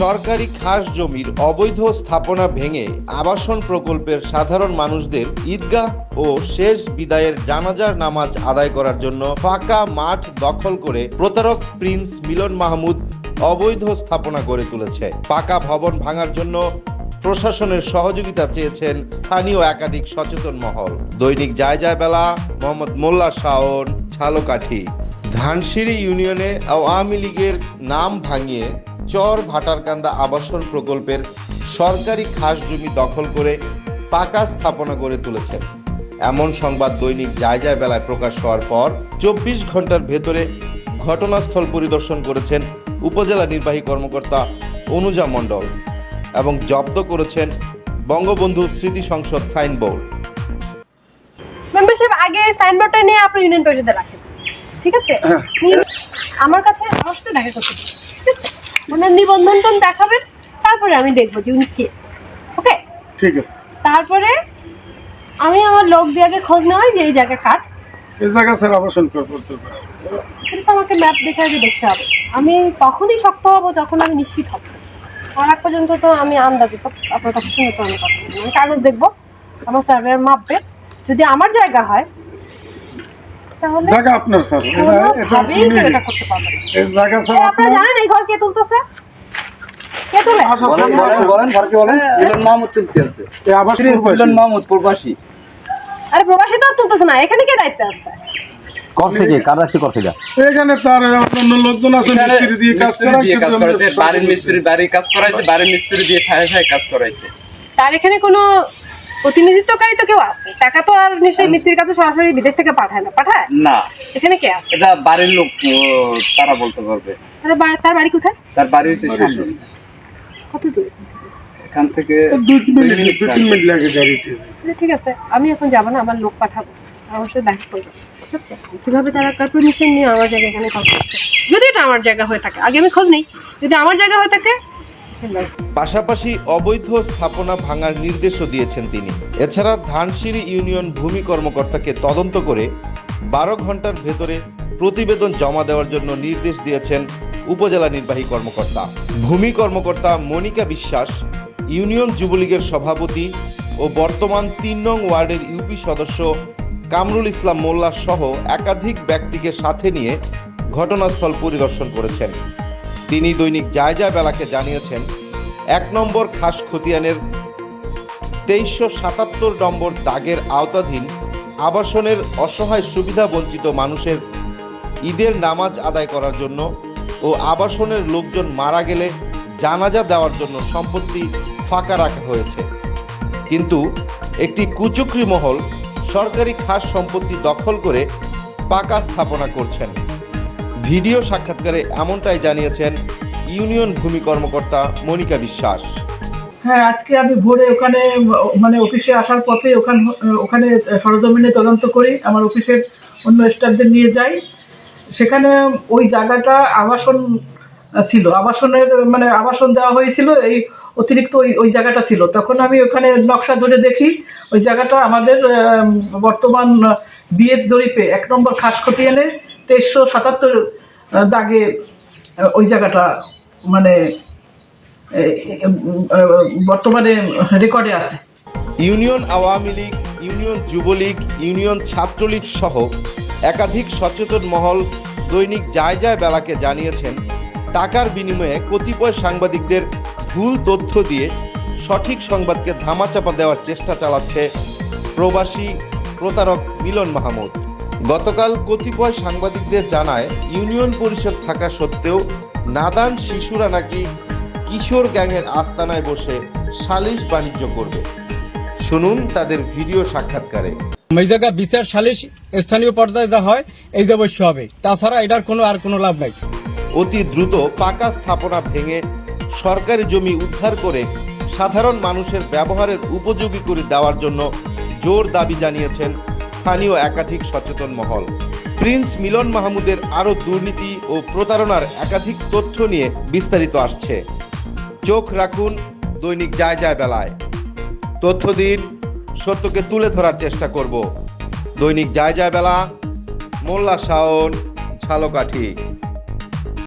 সরকারি খাস জমির অবৈধ স্থাপনা ভেঙে আবাসন প্রকল্পের সাধারণ মানুষদের ঈদগাহ ও শেষ বিদায়ের জানাজার নামাজ আদায় করার জন্য ফাঁকা মাঠ দখল করে প্রতারক প্রিন্স মিলন মাহমুদ অবৈধ স্থাপনা গড়ে তুলেছে। পাকা ভবন ভাঙার জন্য প্রশাসনের সহযোগিতা চেয়েছেন স্থানীয় একাধিক সচেতন মহল। দৈনিক যায় যায় বেলা, মোহাম্মদ মোল্লা শাওন ছালকাঠি ধানসিঁড়ি ইউনিয়নে আওয়ামী লীগের নাম ভাঙিয়ে চর ভাটারকান্দা আবাসন প্রকল্পের সরকারি খাস জমি দখল করে পাকা স্থাপনা গড়ে তুলেছেন। এমন সংবাদ দৈনিক যায় যায় বেলায় প্রকাশ হওয়ার পর চব্বিশ ঘণ্টার ভেতরে ঘটনাস্থল পরিদর্শন করেছেন উপজেলা নির্বাহী কর্মকর্তা অনুজা মণ্ডল এবং জব্দ করেছেন বঙ্গবন্ধু স্মৃতি সংসদ সাইনবোর্ড। মেম্বারশিপ আগে সাইনবোর্ডটা নিয়ে আপনার ইউনিয়ন পরিষদে রাখেন ঠিক আছে? আমার কাছে আমার সাথে দেখা করতে ঠিক আছে? ওনার নিবন্ধন দেখাবেন তারপরে আমি দেখব যে উনি কে। ওকে ঠিক আছে। তারপরে আমি আমার লোক দিয়ে আগে খোঁজ নেওয়া যে এই জায়গা কার। এই জায়গা স্যার আবাসন করতে পারে আমাকে ম্যাপ দেখে আগে দেখতে হবে। আমি তখনই শক্ত হব যখন আমি নিশ্চিত হব। তার আগ পর্যন্ত তো আমি আন্দাজে তো আপনার কাছে শুনে তো আমি কথা আমি কাগজ দেখব আমার সার্ভেয়ার মাপবে। যদি আমার জায়গা হয় তাহলে জায়গা আপনার স্যার। এটা এটা কোনোভাবেই আপনি কেউ নিয়ে এটা করতে পারবে এই জায়গা স্যার এই জানেন এই ঘর কে তুলতেছে? কে তুলে? বলেন বলেন বলেন ঘরকে বলেন। মিলন মাহমুদ চলতে আছে। এই আবাস মিলন মাহমুদ প্রবাসী। আরে প্রবাসী তো তুলতেছে না। এখানে কে দায়িত্বে আছে? কর থেকে কার রাখছে কর থেকে? এখানে তার অন্য লোকজন আছে মিস্ত্রি দিয়ে কাজ মিস্ত্রি করা দিয়ে কাজ কিন্তু করাইছে বাড়ির মিস্ত্রি বাড়ির কাজ করাইছে বাড়ির মিস্ত্রি দিয়ে ঠায় ঠায় কাজ করাইছে। তার এখানে কোনো প্রতিনিধিত্বকারী তো কেউ আছে। টাকা তো আর নিশ্চয়ই মিস্ত্রির কাছে সরাসরি বিদেশ থেকে পাঠায় না। পাঠায়? না। এখানে কে আছে? এটা বাড়ির লোক তারা বলতে পারবে। তার বাড়ি- তার বাড়ি কোথায়? তার বাড়ি হচ্ছে শাসন কত দূরে? এখান থেকে দুই তিন মিনিট দুই তিন মিনিট লাগে। গাড়িতে। আচ্ছা, ঠিক আছে। আমি এখন যাব না আমার লোক পাঠাবো। আমার সাথে দেখা করব। ঠিক আছে? কীভাবে তারা কার পারমিশন নিয়ে আমার জায়গা এখানে কথা করছে যদি এটা আমার জায়গা হয়ে থাকে আগে আমি খোঁজ নেই। যদি আমার জায়গা হয়ে থাকে পাশাপাশি অবৈধ স্থাপনা ভাঙার নির্দেশও দিয়েছেন তিনি। এছাড়া ধানসিঁড়ি ইউনিয়ন ভূমি কর্মকর্তাকে তদন্ত করে বারো ঘণ্টার ভেতরে প্রতিবেদন জমা দেওয়ার জন্য নির্দেশ দিয়েছেন উপজেলা নির্বাহী কর্মকর্তা। ভূমি কর্মকর্তা মনিকা বিশ্বাস, ইউনিয়ন যুবলীগের সভাপতি ও বর্তমান তিন নং ওয়ার্ডের ইউপি সদস্য কামরুল ইসলাম মোল্লা সহ একাধিক ব্যক্তিকে সাথে নিয়ে ঘটনাস্থল পরিদর্শন করেছেন। তিনি দৈনিক যায় বেলাকে জানিয়েছেন, এক নম্বর খাস খতিয়ানের তেইশশো সাতাত্তর নম্বর দাগের আওতাধীন আবাসনের অসহায় সুবিধা বঞ্চিত মানুষের ঈদের নামাজ আদায় করার জন্য ও আবাসনের লোকজন মারা গেলে জানাজা দেওয়ার জন্য সম্পত্তি ফাঁকা রাখা হয়েছে। কিন্তু একটি কুচক্রি মহল সরকারি খাস সম্পত্তি দখল করে পাকা স্থাপনা করছেন। ভিডিও সাক্ষাৎকারে এমনটাই জানিয়েছেন ইউনিয়ন ভূমি কর্মকর্তা মনিকা বিশ্বাস। হ্যাঁ আজকে আমি ভোরে ওখানে মানে অফিসে আসার পথে ওখানে ওখানে সরজমিনে তদন্ত করি, আমার অফিসের অন্য স্টাফদের নিয়ে যাই। সেখানে ওই জায়গাটা আবাসন ছিল, আবাসনের মানে আবাসন দেওয়া হয়েছিল, এই অতিরিক্ত ওই ওই জায়গাটা ছিল। তখন আমি ওখানে নকশা ধরে দেখি, ওই জায়গাটা আমাদের বর্তমান বিএস জরিপে এক নম্বর খাস খতিয়ানে তেইশশো সাতাত্তর দাগে ওই জায়গাটা মানে বর্তমানে রেকর্ডে আছে। Union Awami League, union Jubo League, union Chhatra League সহ একাধিক সচেতন মহল দৈনিক যায় যায় বেলাকে জানিয়েছেন, টাকার বিনিময়ে কতিপয় সাংবাদিকদের ভুল তথ্য দিয়ে সঠিক সংবাদকে ধামাচাপা দেওয়ার চেষ্টা চালাচ্ছে প্রবাসী প্রতারক মিলন মাহমুদ। গতকাল কতিপয় সাংবাদিকদের জানায় ইউনিয়ন পরিষদ থাকা সত্ত্বেও নাদান শিশুরা নাকি কিশোর গ্যাংয়ের আস্তানায় বসে সালিশ বাণিজ্য করবে। শুনুন তাদের ভিডিও সাক্ষাৎকারে। এই জায়গা বিচার সালিশ স্থানীয় পর্যায়ে যা হয় এই যে অবশ্য হবে। তাছাড়া এটার কোনো আর কোনো লাভ নাই। অতি দ্রুত পাকা স্থাপনা ভেঙে সরকারি জমি উদ্ধার করে সাধারণ মানুষের ব্যবহারের উপযোগী করে দেওয়ার জন্য জোর দাবি জানিয়েছেন স্থানীয় একাধিক সচেতন মহল। প্রিন্স মিলন মাহমুদের আরও দুর্নীতি ও প্রতারণার একাধিক তথ্য নিয়ে বিস্তারিত আসছে। চোখ রাখুন দৈনিক যায় যায় বেলায়। তথ্য দিন সত্যকে তুলে ধরার চেষ্টা করব। দৈনিক যায় যায় বেলা, মোল্লা শাওন ছালকাঠি